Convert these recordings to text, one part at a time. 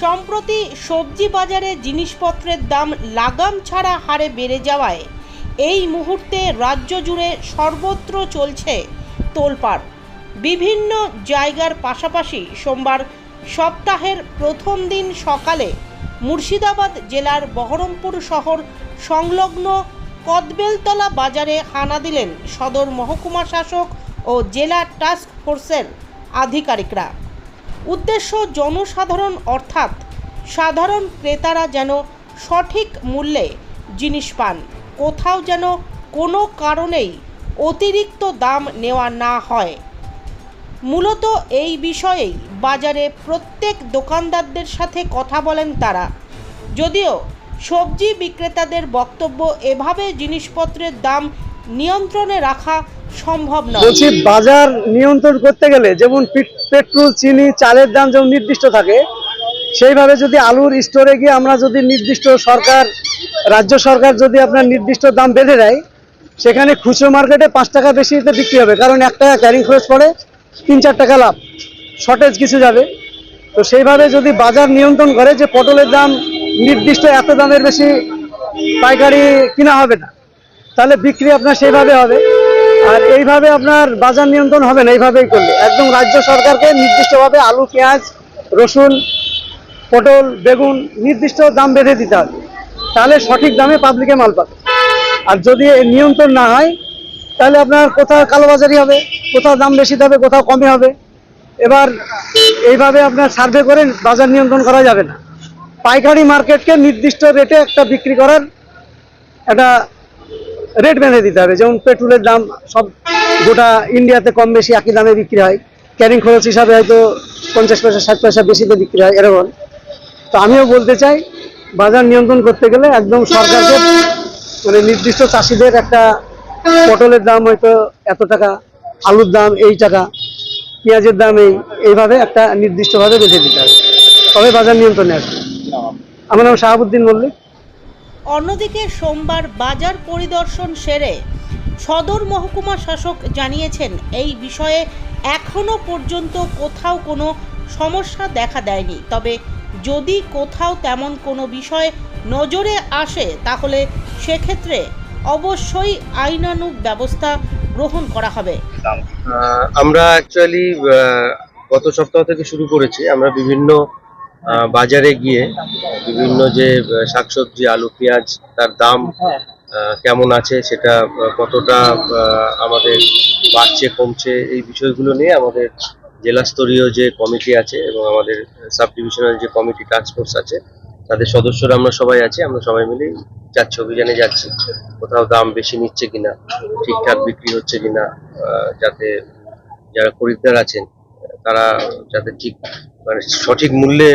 সম্প্রতি সবজি বাজারে জিনিসপত্রের দাম লাগাম ছাড়া হারে বেড়ে যাওয়ায় এই মুহূর্তে রাজ্য জুড়ে সর্বত্র চলছে তোলপাড়। বিভিন্ন জায়গার পাশাপাশি সোমবার সপ্তাহের প্রথম দিন সকালে মুর্শিদাবাদ জেলার বহরমপুর শহর সংলগ্ন কদবেলতলা বাজারে হানা দিলেন সদর মহকুমা শাসক ও জেলা টাস্ক ফোর্সের আধিকারিকরা। উদ্দেশ্য জনসাধারণ অর্থাৎ সাধারণ ক্রেতারা যেন সঠিক মূল্যে জিনিস পান। কোথাও যেন কোনো কারণেই অতিরিক্ত দাম নেওয়া না হয়। মূলত এই বিষয়েই বাজারে প্রত্যেক দোকানদারদের সাথে কথা বলেন তারা। যদিও সবজি বিক্রেতাদের বক্তব্য এভাবে জিনিসপত্রের দাম নিয়ন্ত্রণে রাখা সম্ভব নয়। বলছি, বাজার নিয়ন্ত্রণ করতে গেলে যেমন পিট- পেট্রোল, চিনি, চালের দাম যেমন নির্দিষ্ট থাকে, সেইভাবে যদি আলুর স্টোরে গিয়ে আমরা যদি নির্দিষ্ট সরকার, রাজ্য সরকার যদি আপনার নির্দিষ্ট দাম বেঁধে দেয়, সেখানে খুচরো মার্কেটে পাঁচ টাকা বেশিতে বিক্রি হবে, কারণ এক টাকা ক্যারিং খরচ পড়ে, তিন চার টাকা লাভ, শর্টেজ কিছু যাবে। তো সেইভাবে যদি বাজার নিয়ন্ত্রণ করে যে পটলের দাম নির্দিষ্ট এত দামের বেশি পাইকারি কিনা হবে না, তাহলে বিক্রি আপনার সেইভাবে হবে। আর এইভাবে আপনার বাজার নিয়ন্ত্রণ হবে না, এইভাবেই করলে। একদম রাজ্য সরকারকে নির্দিষ্টভাবে আলু, পেঁয়াজ, রসুন, পটল, বেগুন নির্দিষ্ট দাম বেঁধে দিতে হবে। তাহলে সঠিক দামে পাবলিকে মাল পাবে। আর যদি নিয়ন্ত্রণ না হয়, তাহলে আপনার কোথাও কালোবাজারি হবে, কোথাও দাম বেশি হবে কোথাও কমে হবে। এবার এইভাবে আপনার সার্ভে করে বাজার নিয়ন্ত্রণ করা যাবে না। পাইকারি মার্কেটকে নির্দিষ্ট রেটে একটা বিক্রি করার একটা রেট বেঁধে দিতে হবে। যেমন পেট্রোলের দাম সব গোটা ইন্ডিয়াতে কম বেশি একই দামে বিক্রি হয়। ক্যারিং খরচ হিসাবে হয়তো পঞ্চাশ পয়সা, ষাট পয়সা বেশিতে বিক্রি হয়, এরকম। তো আমিও বলতে চাই, বাজার নিয়ন্ত্রণ করতে গেলে একদম সরকারকে মানে নির্দিষ্ট চাষিদের একটা পটলের দাম হয়তো এত টাকা, আলুর দাম এই টাকা, পেঁয়াজের দাম এই, এইভাবে একটা নির্দিষ্টভাবে বেঁধে দিতে হবে। তবে বাজার নিয়ন্ত্রণে আসবে। আমার নাম শাহাবুদ্দিন মল্লিক। অন্যদিকে সোমবার বাজার পরিদর্শন সেরে সদর মহকুমা শাসক জানিয়েছেন, এই বিষয়ে এখনও পর্যন্ত কোথাও কোনো সমস্যা দেখা দেয়নি। তবে যদি কোথাও তেমন কোনো বিষয় নজরে আসে, তাহলে সেক্ষেত্রে অবশ্যই আইনানুগ ব্যবস্থা গ্রহণ করা হবে। আমরা অ্যাকচুয়ালি গত সপ্তাহ থেকে শুরু করেছি। আমরা বিভিন্ন বাজারে গিয়ে বিভিন্ন যে শাকসবজি আলু পেঁয়াজ তার দাম আহ, কেমন আছে সেটা কতটা আমাদের বাড়ছে কমছে এই বিষয়গুলো নিয়ে আমাদের জেলা স্তরীয় যে কমিটি আছে এবং আমাদের সাব ডিভিশনাল যে কমিটি টাস্ক ফোর্স আছে তাদের সদস্যরা আমরা সবাই আছি আমরা সবাই মিলে যাচ্ছি অভিযানে যাচ্ছি কোথাও দাম বেশি নিচ্ছে কিনা ঠিকঠাক বিক্রি হচ্ছে কিনা যাতে যারা খরিদ্দার আছেন তারা যাতে ঠিক মানে সঠিক মূল্যে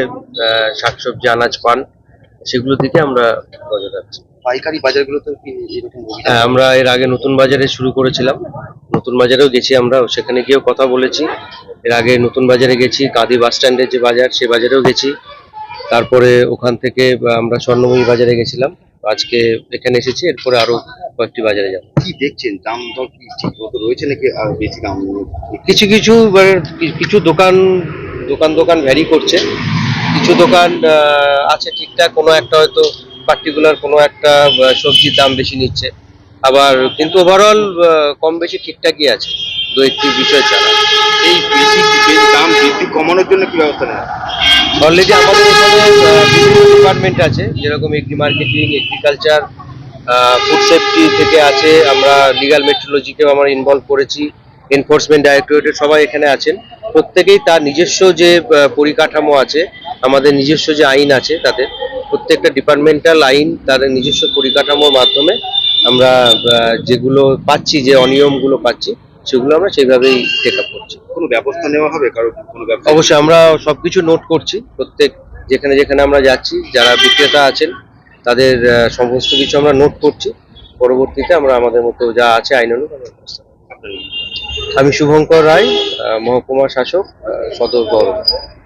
শাকসবজি আনাজ পান সেগুলো দিকে আমরা নজর রাখছি পাইকারি বাজারগুলোতে কি এরকম হ্যাঁ আমরা এর আগে নতুন বাজারে শুরু করেছিলাম। নতুন বাজারেও গেছি আমরা সেখানে গিয়েও কথা বলেছি। এর আগে নতুন বাজারে গেছি কাঁদি বাস স্ট্যান্ডের যে বাজার সে বাজারেও গেছি। তারপরে ওখান থেকে আমরা স্বর্ণময়ী বাজারে গেছিলাম। আজকে এখানে এসেছি এরপরে আরও কয়েকটি বাজারে যাব। কি দেখছেন? দাম দর কি ঠিক মতো রয়েছে নাকি আর বেশি দাম কিছু কিছু কিছু দোকান দোকান দোকান ভ্যারি করছে। কিছু দোকান আছে ঠিকঠাক কোনো একটা হয়তো পার্টিকুলার কোনো একটা সবজির দাম বেশি নিচ্ছে। আবার কিন্তু ওভারঅল কম বেশি ঠিকঠাকই আছে। দু একটি বিষয় ছাড়া। এই বেশি বেশি দাম বৃদ্ধি কমানোর জন্য কি ব্যবস্থা নেওয়া অলরেডি আমাদের এখানে বিভিন্ন ডিপার্টমেন্ট আছে। যেরকম agri marketing agriculture food safety থেকে আছে। আমরা লিগাল মেট্রোলজিকেও আমরা ইনভলভ করেছি। এনফোর্সমেন্ট ডাইরেক্টরেটের সবাই এখানে আছেন। প্রত্যেকেই তার নিজস্ব যে পরিকাঠামো আছে আমাদের নিজস্ব যে আইন আছে তাদের প্রত্যেকটা ডিপার্টমেন্টাল আইন তাদের নিজস্ব পরিকাঠামোর মাধ্যমে আমরা যেগুলো পাচ্ছি যে অনিয়মগুলো পাচ্ছি সেগুলো আমরা সেইভাবেই টেক আপ করছি। কোনো ব্যবস্থা নেওয়া হবে? কারও কোনো ব্যবস্থা? অবশ্যই আমরা সবকিছু নোট করছি প্রত্যেক যেখানে যেখানে আমরা যাচ্ছি যারা বিক্রেতা আছেন তাদের সমস্ত কিছু আমরা নোট করছি পরবর্তীতে আমরা আমাদের মতো যা আছে আইন অনুযায়ী আমরা। আমি শুভঙ্কর রায় মহকুমা শাসক সদর বহরমপুর